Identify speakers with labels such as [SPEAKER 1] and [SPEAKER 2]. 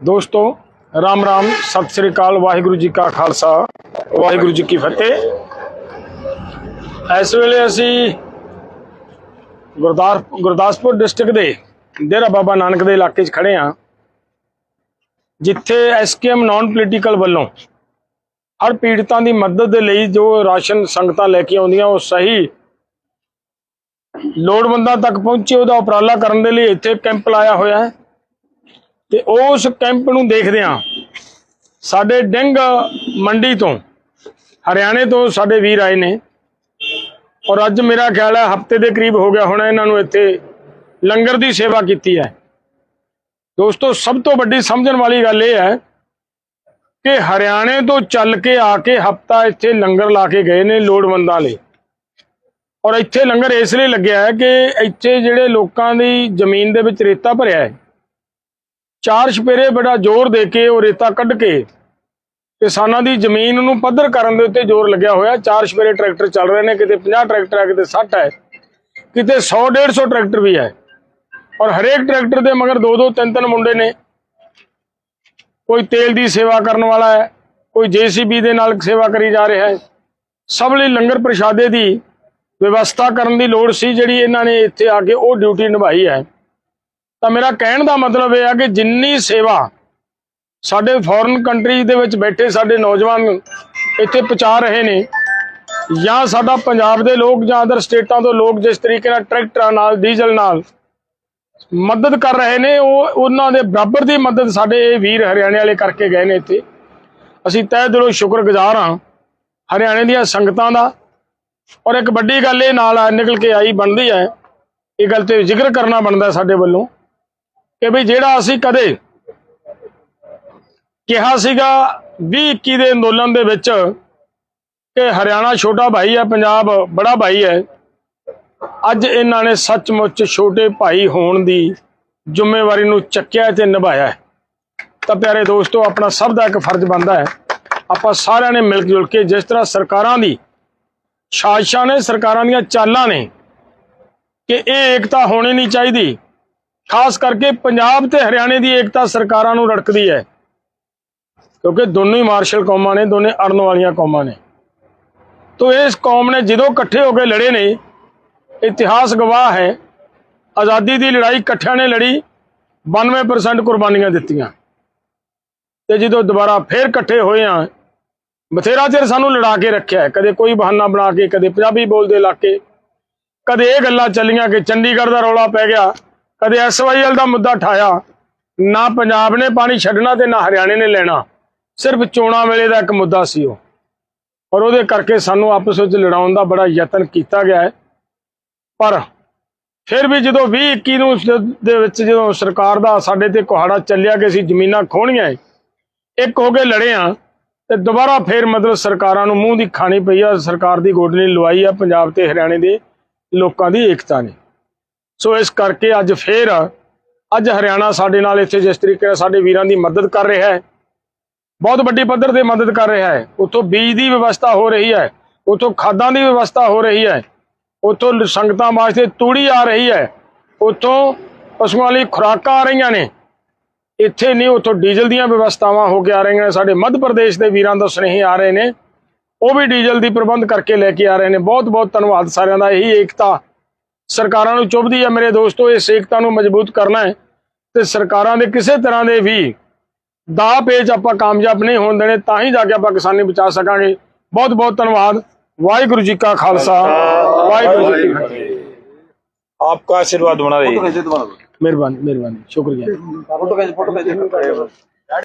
[SPEAKER 1] ਦੋਸਤੋ, ਰਾਮ ਰਾਮ, ਸਤਿ ਸ੍ਰੀ ਅਕਾਲ, ਵਾਹਿਗੁਰੂ ਜੀ ਕਾ ਖਾਲਸਾ, ਵਾਹਿਗੁਰੂ ਜੀ ਕੀ ਫਤਿਹ। ਇਸ ਵੇਲੇ ਅਸੀਂ ਗੁਰਦਾਸ, ਗੁਰਦਾਸਪੁਰ ਡਿਸਟ੍ਰਿਕਟ ਦੇ ਡੇਰਾ ਬਾਬਾ ਨਾਨਕ ਦੇ ਇਲਾਕੇ 'ਚ ਖੜੇ ਹਾਂ, ਜਿੱਥੇ ਐਸਕੇਐਮ ਨਾਨ ਪੋਲੀਟੀਕਲ ਵੱਲੋਂ ਹਰ ਪੀੜਤਾਂ ਦੀ ਮਦਦ ਦੇ ਲਈ ਜੋ ਰਾਸ਼ਨ ਸੰਗਤਾਂ ਲੈ ਕੇ ਆਉਂਦੀਆਂ, ਉਹ ਸਹੀ ਲੋੜਵੰਦਾਂ ਤੱਕ ਪਹੁੰਚੇ, ਉਹਦਾ ਉਪਰਾਲਾ ਕਰਨ ਦੇ ਲਈ ਇੱਥੇ ਕੈਂਪ ਲਾਇਆ ਹੋਇਆ ਹੈ। ਤੇ ਉਸ ਕੈਂਪ ਨੂੰ ਦੇਖਦਿਆਂ ਸਾਡੇ ਡਿੰਗ ਮੰਡੀ ਤੋਂ, ਹਰਿਆਣੇ ਤੋਂ ਸਾਡੇ ਵੀਰ ਆਏ ਨੇ। ਔਰ ਅੱਜ ਮੇਰਾ ਖਿਆਲ ਹੈ, ਹਫ਼ਤੇ ਦੇ ਕਰੀਬ ਹੋ ਗਿਆ ਹੁਣ ਇਹਨਾਂ ਨੂੰ ਇੱਥੇ ਲੰਗਰ ਦੀ ਸੇਵਾ ਕੀਤੀ ਹੈ। ਦੋਸਤੋ, ਸਭ ਤੋਂ ਵੱਡੀ ਸਮਝਣ ਵਾਲੀ ਗੱਲ ਇਹ ਹੈ ਕਿ ਹਰਿਆਣੇ ਤੋਂ ਚੱਲ ਕੇ ਆ ਕੇ ਹਫਤਾ ਇੱਥੇ ਲੰਗਰ ਲਾ ਕੇ ਗਏ ਨੇ ਲੋੜਵੰਦਾਂ ਲਈ। ਔਰ ਇੱਥੇ ਲੰਗਰ ਇਸ ਲਈ ਲੱਗਿਆ ਹੈ ਕਿ ਇੱਥੇ ਜਿਹੜੇ ਲੋਕਾਂ ਦੀ ਜ਼ਮੀਨ ਦੇ ਵਿੱਚ ਰੇਤਾ ਭਰਿਆ ਹੈ। ਚਾਰ ਛਪੇਰੇ ਬੜਾ ਜ਼ੋਰ ਦੇ ਕੇ ਉਹ ਰੇਤਾ ਕੱਢ ਕੇ ਕਿਸਾਨਾਂ ਦੀ ਜ਼ਮੀਨ ਨੂੰ ਪੱਧਰ ਕਰਨ ਦੇ ਉੱਤੇ ਜ਼ੋਰ ਲੱਗਿਆ ਹੋਇਆ ਚਾਰ ਛਪੇਰੇ ਟਰੈਕਟਰ ਚੱਲ ਰਹੇ ਨੇ, ਕਿਤੇ 50 ਟਰੈਕਟਰ ਹੈ, ਕਿਤੇ 60 ਹੈ, ਕਿਤੇ 100 150 ਟਰੈਕਟਰ ਵੀ ਹੈ। ਔਰ ਹਰੇਕ ਟਰੈਕਟਰ ਦੇ ਮਗਰ ਦੋ ਦੋ, ਤਿੰਨ ਤਿੰਨ ਮੁੰਡੇ ਨੇ। ਕੋਈ ਤੇਲ ਦੀ ਸੇਵਾ ਕਰਨ ਵਾਲਾ ਹੈ, ਕੋਈ ਜੀਸੀਬੀ ਦੇ ਨਾਲ ਸੇਵਾ ਕਰੀ ਜਾ ਰਿਹਾ ਹੈ। ਸਭ ਲਈ ਲੰਗਰ ਪ੍ਰਸ਼ਾਦੇ ਦੀ ਵਿਵਸਥਾ ਕਰਨ ਦੀ ਲੋੜ ਸੀ ਜਿਹੜੀ ਇਹਨਾਂ ਨੇ ਇੱਥੇ ਆ ਕੇ ਉਹ ਡਿਊਟੀ ਨਿਭਾਈ ਹੈ। ਤਾਂ ਮੇਰਾ ਕਹਿਣ ਦਾ ਮਤਲਬ ਇਹ ਆ ਕਿ ਜਿੰਨੀ ਸੇਵਾ ਸਾਡੇ ਫੋਰਨ ਕੰਟਰੀ ਦੇ ਵਿੱਚ ਬੈਠੇ ਸਾਡੇ ਨੌਜਵਾਨ ਇੱਥੇ ਪਹੁੰਚਾ ਰਹੇ ਨੇ, ਜਾਂ ਸਾਡਾ ਪੰਜਾਬ ਦੇ ਲੋਕ ਜਾਂ ਅਦਰ ਸਟੇਟਾਂ ਤੋਂ ਲੋਕ ਜਿਸ ਤਰੀਕੇ ਨਾਲ ਟਰੈਕਟਰਾਂ ਨਾਲ, ਡੀਜ਼ਲ ਨਾਲ ਮਦਦ ਕਰ ਰਹੇ ਨੇ, ਉਹ ਉਹਨਾਂ ਦੇ ਬਰਾਬਰ ਦੀ ਮਦਦ ਸਾਡੇ ਇਹ ਵੀਰ ਹਰਿਆਣੇ ਵਾਲੇ ਕਰਕੇ ਗਏ ਨੇ ਇੱਥੇ। ਅਸੀਂ ਤਹਿ ਦਿਲੋਂ ਸ਼ੁਕਰਗੁਜ਼ਾਰ ਹਾਂ ਹਰਿਆਣੇ ਦੀਆਂ ਸੰਗਤਾਂ ਦਾ ਔਰ ਇੱਕ ਵੱਡੀ ਗੱਲ ਇਹ ਨਾਲ ਨਿਕਲ ਕੇ ਆਈ, ਬਣਦੀ ਹੈ ਇਹ ਗੱਲ ਤੇ ਜ਼ਿਕਰ ਕਰਨਾ ਬਣਦਾ ਸਾਡੇ ਵੱਲੋਂ ਕਿ ਵੀ ਜਿਹੜਾ ਅਸੀਂ ਕਦੇ ਕਿਹਾ ਸੀਗਾ 2021 ਦੇ ਅੰਦੋਲਨ ਦੇ ਵਿੱਚ ਕਿ ਹਰਿਆਣਾ ਛੋਟਾ ਭਾਈ ਹੈ ਪੰਜਾਬ ਬੜਾ ਭਾਈ ਹੈ ਅੱਜ ਇਹਨਾਂ ਨੇ ਸੱਚਮੁੱਚ ਛੋਟੇ ਭਾਈ ਹੋਣ ਦੀ ਜ਼ਿੰਮੇਵਾਰੀ ਨੂੰ ਚੱਕਿਆ ਤੇ ਨਿਭਾਇਆ ਹੈ। ਤਾਂ ਪਿਆਰੇ ਦੋਸਤੋ, ਆਪਣਾ ਸਭ ਦਾ ਇੱਕ ਫਰਜ਼ ਬਣਦਾ ਹੈ। ਆਪਾਂ ਸਾਰਿਆਂ ਨੇ ਮਿਲ ਜੁਲ ਕੇ ਜਿਸ ਤਰ੍ਹਾਂ ਸਰਕਾਰਾਂ ਦੀ ਸਾਜ਼ਿਸ਼ਾਂ ਨੇ, ਸਰਕਾਰਾਂ ਦੀਆਂ ਚਾਲਾਂ ਨੇ ਕਿ ਇਹ ਏਕਤਾ ਹੋਣੀ ਨਹੀਂ ਚਾਹੀਦੀ। ਖਾਸ ਕਰਕੇ ਪੰਜਾਬ ਤੇ ਹਰਿਆਣੇ ਦੀ ਏਕਤਾ ਸਰਕਾਰਾਂ ਨੂੰ ਰੜਕਦੀ ਹੈ। ਕਿਉਂਕਿ ਦੋਨੋਂ ਹੀ ਮਾਰਸ਼ਲ ਕੌਮਾਂ ਨੇ, ਦੋਨੇ ਅੜਨ ਵਾਲੀਆਂ ਕੌਮਾਂ ਨੇ। ਤੋ ਇਸ ਕੌਮ ਨੇ ਜਦੋਂ ਇਕੱਠੇ ਹੋ ਕੇ ਲੜੇ ਨੇ, ਇਤਿਹਾਸ ਗਵਾਹ ਹੈ। ਆਜ਼ਾਦੀ ਦੀ ਲੜਾਈ ਇਕੱਠਿਆਂ ਨੇ ਲੜੀ 92% ਕੁਰਬਾਨੀਆਂ ਦਿੱਤੀਆਂ। ਤੇ ਜਦੋਂ ਦੁਬਾਰਾ ਫੇਰ ਇਕੱਠੇ ਹੋਏ ਆ ਬਥੇਰਾ ਚਿਰ ਸਾਨੂੰ ਲੜਾ ਕੇ ਰੱਖਿਆ ਕਦੇ ਕੋਈ ਬਹਾਨਾ ਬਣਾ ਕੇ ਕਦੇ ਪੰਜਾਬੀ ਬੋਲਦੇ ਇਲਾਕੇ ਕਦੇ ਇਹ ਗੱਲਾਂ ਚੱਲੀਆਂ ਕਿ ਚੰਡੀਗੜ੍ਹ ਦਾ ਰੌਲਾ ਪੈ ਗਿਆ ਕਦੇ ਐਸਵਾਈਐਲ ਦਾ ਮੁੱਦਾ ਠਾਇਆ ਨਾ ਪੰਜਾਬ ਨੇ ਪਾਣੀ ਛੱਡਣਾ ਤੇ ਨਾ ਹਰਿਆਣੇ ਨੇ ਲੈਣਾ ਸਿਰਫ ਚੋਣਾਂ ਵੇਲੇ ਦਾ ਇੱਕ ਮੁੱਦਾ ਸੀ ਉਹ। ਔਰ ਉਹਦੇ ਕਰਕੇ ਸਾਨੂੰ ਆਪਸ ਵਿੱਚ ਲੜਾਉਣ ਦਾ ਬੜਾ ਯਤਨ ਕੀਤਾ ਗਿਆ ਹੈ। ਪਰ ਫਿਰ ਵੀ ਜਦੋਂ 2021 ਨੂੰ ਦੇ ਵਿੱਚ ਜਦੋਂ ਸਰਕਾਰ ਦਾ ਸਾਡੇ ਤੇ ਕੁਹਾੜਾ ਚੱਲਿਆ ਕਿ ਅਸੀਂ ਜ਼ਮੀਨਾਂ ਖੋਣੀਆਂ ਹੈ, ਇੱਕ ਹੋ ਕੇ ਲੜੇ ਆ ਤੇ ਦੁਬਾਰਾ ਫੇਰ ਮਤਲਬ ਸਰਕਾਰਾਂ ਨੂੰ ਮੂੰਹ ਦੀ ਖਾਣੀ ਪਈ ਆ, ਸਰਕਾਰ ਦੀ ਗੋਡਨੀ ਲਵਾਈ ਆ ਪੰਜਾਬ ਤੇ ਹਰਿਆਣੇ ਦੇ ਲੋਕਾਂ ਦੀ ਏਕਤਾ ਨੇ। ਸੋ ਇਸ ਕਰਕੇ ਅੱਜ ਫੇਰ ਅੱਜ ਹਰਿਆਣਾ ਸਾਡੇ ਨਾਲ ਇੱਥੇ ਜਿਸ ਤਰੀਕੇ ਨਾਲ ਸਾਡੇ ਵੀਰਾਂ ਦੀ ਮਦਦ ਕਰ ਰਿਹਾ ਹੈ, ਬਹੁਤ ਵੱਡੀ ਪੱਧਰ ਤੇ ਮਦਦ ਕਰ ਰਿਹਾ ਹੈ। ਉੱਥੋਂ ਬੀਜ ਦੀ ਵਿਵਸਥਾ ਹੋ ਰਹੀ ਹੈ, ਉੱਥੋਂ ਖਾਦਾਂ ਦੀ ਵਿਵਸਥਾ ਹੋ ਰਹੀ ਹੈ, ਉੱਥੋਂ ਸੰਗਤਾਂ ਵਾਸਤੇ ਤੂੜੀ ਆ ਰਹੀ ਹੈ, ਉੱਥੋਂ ਪਸ਼ੂਆਂ ਲਈ ਖੁਰਾਕਾਂ ਆ ਰਹੀਆਂ ਨੇ। ਇੱਥੇ ਨਹੀਂ ਉਥੋਂ ਡੀਜ਼ਲ ਦੀਆਂ ਵਿਵਸਥਾਵਾਂ ਹੋ ਕੇ ਆ ਰਹੀਆਂ ਸਾਡੇ ਮੱਧ ਪ੍ਰਦੇਸ਼ ਦੇ ਵੀਰਾਂ ਦਾ ਸੁਨੇਹੇ ਆ ਰਹੇ ਨੇ। ਉਹ ਵੀ ਡੀਜ਼ਲ ਦੀ ਪ੍ਰਬੰਧ ਕਰਕੇ ਲੈ ਕੇ ਆ ਰਹੇ ਨੇ। ਬਹੁਤ ਬਹੁਤ ਧੰਨਵਾਦ ਸਾਰਿਆਂ ਦਾ। ਇਹੀ ਏਕਤਾ ਸਰਕਾਰਾਂ ਨੂੰ ਚੁੱਭਦੀ ਹੈ। ਮੇਰੇ ਦੋਸਤੋ ਇਸ ਏਕਤਾ ਨੂੰ ਮਜ਼ਬੂਤ ਕਰਨਾ ਹੈ ਤੇ ਸਰਕਾਰਾਂ ਦੇ ਕਿਸੇ ਤਰ੍ਹਾਂ ਦੇ ਵੀ ਦਾ ਪੇਜ ਆਪਾਂ ਕਾਮਯਾਬ ਨਹੀਂ ਹੋਣ ਦੇਣੇ ਤਾਂ ਹੀ ਜਾ ਕੇ ਆਪਾਂ ਕਿਸਾਨੀ ਬਚਾ ਸਕਾਂਗੇ। ਬਹੁਤ ਬਹੁਤ ਧੰਨਵਾਦ। ਵਾਹਿਗੁਰੂ ਜੀ ਕਾ ਖਾਲਸਾ। ਵਾਹਿਗੁਰੂ ਜੀ
[SPEAKER 2] ਆਪਕਾ
[SPEAKER 3] ਆਸ਼ੀਰਵਾਦ ਬਣਾ ਰਹੇ
[SPEAKER 1] ਮਿਹਰਬਾਨੀ ਮਿਹਰਬਾਨੀ ਸ਼ੁਕਰੀਆ
[SPEAKER 3] ਫੋਟੋ ਖਿੱਚ ਫੋਟੋ ਖਿੱਚ